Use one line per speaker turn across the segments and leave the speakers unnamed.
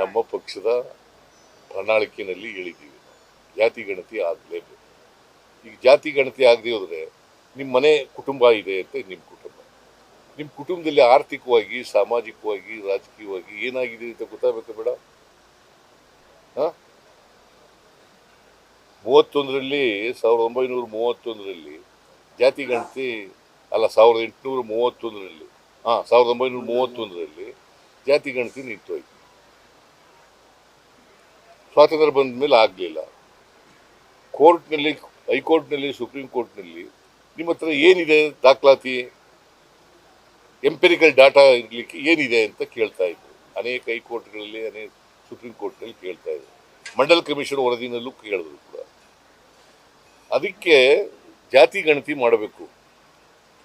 ನಮ್ಮ ಪಕ್ಷದ ಪ್ರಣಾಳಿಕೆಯಲ್ಲಿ ಹೇಳಿದ್ದೀವಿ ಜಾತಿ ಗಣತಿ ಆಗಲೇಬೇಕು. ಈಗ ಜಾತಿ ಗಣತಿ ಆಗದೆ ಹೋದರೆ ನಿಮ್ಮ ಮನೆ ಕುಟುಂಬ ಇದೆ ಅಂತ ನಿಮ್ಮ ಕುಟುಂಬ. ನಿಮ್ಮ ಕುಟುಂಬದಲ್ಲಿ ಆರ್ಥಿಕವಾಗಿ, ಸಾಮಾಜಿಕವಾಗಿ, ರಾಜಕೀಯವಾಗಿ ಏನಾಗಿದೆ ಅಂತ ಗೊತ್ತಾಗಬೇಕು ಬೇಡ? ಹಾಂ? ಮೂವತ್ತೊಂದರಲ್ಲಿ, ಸಾವಿರದ ಒಂಬೈನೂರ ಮೂವತ್ತೊಂದರಲ್ಲಿ ಜಾತಿ ಗಣತಿ ಅಲ್ಲ, ಸಾವಿರದ ಎಂಟುನೂರ ಮೂವತ್ತೊಂದರಲ್ಲಿ. ಹಾಂ, ಸಾವಿರದ ಒಂಬೈನೂರ ಮೂವತ್ತೊಂದರಲ್ಲಿ ಜಾತಿ ಗಣತಿ ನಿಂತೋಯ್ತು. ಸ್ವಾತಂತ್ರ್ಯ ಬಂದ ಮೇಲೆ ಆಗಲಿಲ್ಲ. ಕೋರ್ಟ್ನಲ್ಲಿ, ಹೈಕೋರ್ಟ್ನಲ್ಲಿ, ಸುಪ್ರೀಂ ಕೋರ್ಟ್ನಲ್ಲಿ ನಿಮ್ಮ ಹತ್ರ ಏನಿದೆ ದಾಖಲಾತಿ? ಎಂಪೆರಿಕಲ್ ಡಾಟಾ ಇರಲಿಕ್ಕೆ ಏನಿದೆ ಅಂತ ಕೇಳ್ತಾ ಇದ್ರು. ಅನೇಕ ಹೈಕೋರ್ಟ್ಗಳಲ್ಲಿ, ಅನೇಕ ಸುಪ್ರೀಂ ಕೋರ್ಟ್ನಲ್ಲಿ ಕೇಳ್ತಾ ಇದ್ರು. ಮಂಡಲ್ ಕಮಿಷನ್ ವರದಿನಲ್ಲೂ ಕೇಳಿದ್ರು ಕೂಡ. ಅದಕ್ಕೆ ಜಾತಿ ಗಣತಿ ಮಾಡಬೇಕು.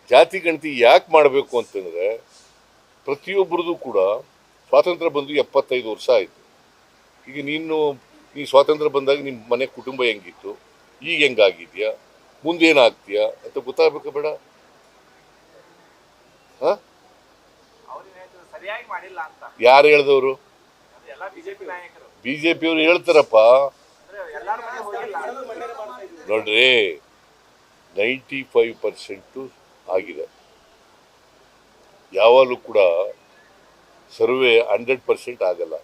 ಜಾತಿ ಗಣತಿ ಯಾಕೆ ಮಾಡಬೇಕು ಅಂತಂದರೆ ಪ್ರತಿಯೊಬ್ಬರದು ಕೂಡ ಸ್ವಾತಂತ್ರ್ಯ ಬಂದು ಎಪ್ಪತ್ತೈದು ವರ್ಷ ಆಯಿತು. ಈಗ ನೀನು, ನೀ ಸ್ವಾತಂತ್ರ್ಯ ಬಂದಾಗ ನಿಮ್ಮ ಮನೆ ಕುಟುಂಬ ಹೆಂಗಿತ್ತು? ಈಗ ಹೆಂಗಾಗಿದ್ಯಾ? ಮುಂದೇನಾಗ್ತೀಯಾ ಅಂತ ಗೊತ್ತಾಗಬೇಕು ಬೇಡ? ಯಾರು ಹೇಳ್ದವರು? ಬಿ ಜೆ ಪಿಯವರು ಹೇಳ್ತಾರಪ್ಪ. ನೋಡ್ರಿ, ನೈಂಟಿ ಫೈವ್ ಪರ್ಸೆಂಟು ಆಗಿದೆ. ಯಾವಾಗಲೂ ಕೂಡ ಸರ್ವೆ ಹಂಡ್ರೆಡ್ ಪರ್ಸೆಂಟ್ ಆಗಲ್ಲ.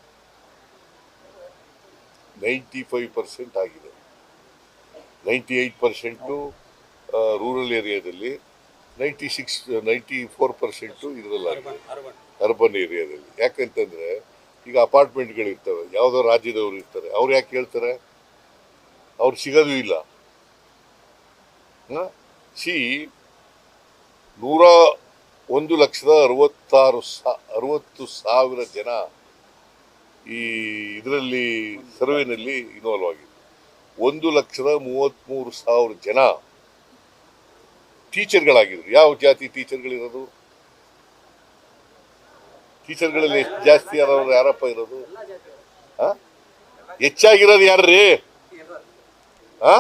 ನೈಂಟಿ ಫೈವ್ ಪರ್ಸೆಂಟ್ ಆಗಿದೆ ನೈಂಟಿ ಏಯ್ಟ್ ಪರ್ಸೆಂಟು ರೂರಲ್ ಏರಿಯಾದಲ್ಲಿ ninety six ninety four percent ಇದರಲ್ಲಾಗಿದೆ urban ಏರಿಯಾದಲ್ಲಿ ಯಾಕಂತಂದರೆ ಈಗ ಅಪಾರ್ಟ್ಮೆಂಟ್ಗಳಿರ್ತವೆ ಯಾವುದೋ ರಾಜ್ಯದವರು ಇರ್ತಾರೆ ಅವ್ರು ಯಾಕೆ ಹೇಳ್ತಾರೆ? ಅವ್ರು ಸಿಗೋದು ಇಲ್ಲ. ಸಿ ನೂರ ಒಂದು ಲಕ್ಷದ ಅರವತ್ತಾರು ಸಾ ಅರವತ್ತು ಸಾವಿರ ಜನ ಈ ಇದರಲ್ಲಿ ಸರ್ವೆನಲ್ಲಿ ಇನ್ವಾಲ್ವ್ ಆಗಿದೆ ಒಂದು ಲಕ್ಷದ ಮೂವತ್ತ್ಮೂರು ಸಾವಿರ ಜನ ಟೀಚರ್ಗಳಾಗಿದ್ರು ಯಾವ ಜಾತಿ ಟೀಚರ್ಗಳಿರೋದು ಟೀಚರ್ಗಳಲ್ಲಿ ಎಷ್ಟು ಜಾಸ್ತಿ ಆದವರು ಯಾರಪ್ಪ ಇರೋದು? ಹೆಚ್ಚಾಗಿರೋದು ಯಾರ್ರೀ? ಆ?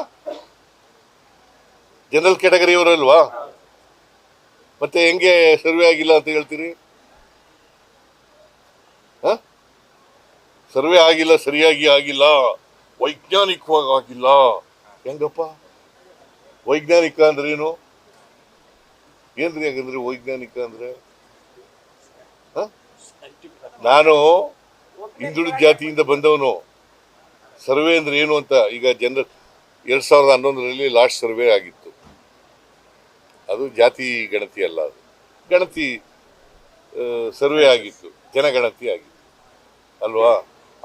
ಜನರಲ್ ಕ್ಯಾಟಗರಿ ಅವರಲ್ವಾ? ಮತ್ತೆ ಹೆಂಗೆ ಸರ್ವೆ ಆಗಿಲ್ಲ ಅಂತ ಹೇಳ್ತೀರಿ? ಸರ್ವೆ ಆಗಿಲ್ಲ, ಸರಿಯಾಗಿ ಆಗಿಲ್ಲ ವೈಜ್ಞಾನಿಕವಾಗಿ ಆಗಿಲ್ಲ ಹೆಂಗಪ್ಪ? ವೈಜ್ಞಾನಿಕ ಅಂದ್ರೆ ಏನು? ಏನ್ರಿ ಹಾಗಂದ್ರೆ ವೈಜ್ಞಾನಿಕ ಅಂದ್ರೆ? ನಾನು ಹಿಂದುಳಿದ ಜಾತಿಯಿಂದ ಬಂದವನು. ಸರ್ವೆ ಅಂದ್ರೆ ಏನು ಅಂತ ಈಗ ಜನರ ಎರಡ್ ಸಾವಿರದ ಹನ್ನೊಂದರಲ್ಲಿ ಲಾಸ್ಟ್ ಸರ್ವೆ ಆಗಿತ್ತು. ಅದು ಜಾತಿ ಗಣತಿ ಅಲ್ಲ ಅದು. ಗಣತಿ ಸರ್ವೆ ಆಗಿತ್ತು. ಜನಗಣತಿ ಆಗಿತ್ತು. ಅಲ್ವಾ?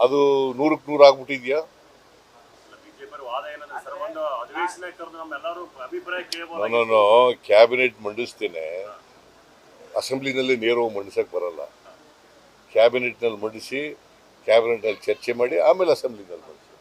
ಅದು ನೂರಕ್ಕೆ ನೂರು ಆಗ್ಬಿಟ್ಟಿದ್ಯಾ? ನಾನು ಕ್ಯಾಬಿನೆಟ್ ಮಂಡಿಸ್ತೇನೆ. ಅಸೆಂಬ್ಲಿನಲ್ಲಿ ನೇರವಾಗಿ ಮಂಡಿಸಕ್ಕೆ ಬರಲ್ಲ. ಕ್ಯಾಬಿನೆಟ್ನಲ್ಲಿ ಮಂಡಿಸಿ ಕ್ಯಾಬಿನೆಟ್ನಲ್ಲಿ ಚರ್ಚೆ ಮಾಡಿ ಆಮೇಲೆ ಅಸೆಂಬ್ಲಿನಲ್ಲಿ ಮಂಡಿಸಿ.